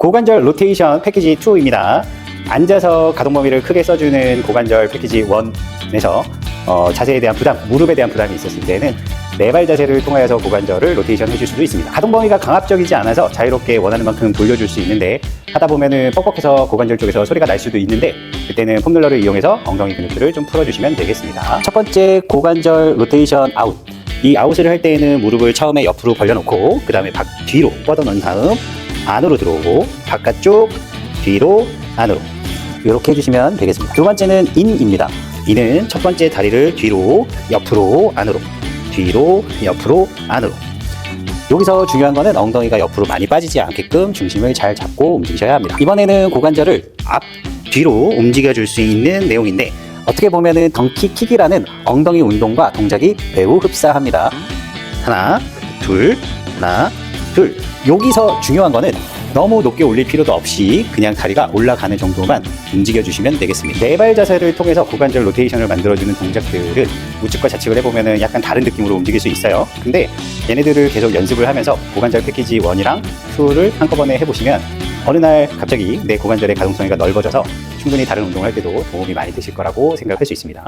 고관절 로테이션 패키지 2입니다. 앉아서 가동 범위를 크게 써주는 고관절 패키지 1에서 어, 자세에 대한 부담, 무릎에 대한 부담이 있었을 때는 네발 자세를 통하여서 고관절을 로테이션 해줄 수도 있습니다. 가동 범위가 강압적이지 않아서 자유롭게 원하는 만큼 돌려줄 수 있는데 하다 보면은 뻑뻑해서 고관절 쪽에서 소리가 날 수도 있는데 그때는 폼롤러를 이용해서 엉덩이 근육들을 좀 풀어주시면 되겠습니다. 첫 번째 고관절 로테이션 아웃. 이 아웃을 할 때에는 무릎을 처음에 옆으로 벌려놓고 그 다음에 뒤로 뻗어놓은 다음 안으로 들어오고 바깥쪽 뒤로 안으로 이렇게 해주시면 되겠습니다. 두 번째는 인입니다. 인은 첫 번째 다리를 뒤로 옆으로 안으로 뒤로 옆으로 안으로 여기서 중요한 거는 엉덩이가 옆으로 많이 빠지지 않게끔 중심을 잘 잡고 움직이셔야 합니다. 이번에는 고관절을 앞 뒤로 움직여 줄 수 있는 내용인데 어떻게 보면은 덩키 킥이라는 엉덩이 운동과 동작이 매우 흡사합니다. 하나, 둘, 하나, 둘. 여기서 중요한 거는 너무 높게 올릴 필요도 없이 그냥 다리가 올라가는 정도만 움직여 주시면 되겠습니다. 네발 자세를 통해서 고관절 로테이션을 만들어주는 동작들은 우측과 좌측을 해보면 약간 다른 느낌으로 움직일 수 있어요. 근데 얘네들을 계속 연습을 하면서 고관절 패키지 1이랑 2를 한꺼번에 해보시면 어느 날 갑자기 내 고관절의 가동성이가 넓어져서 충분히 다른 운동을 할 때도 도움이 많이 되실 거라고 생각할 수 있습니다.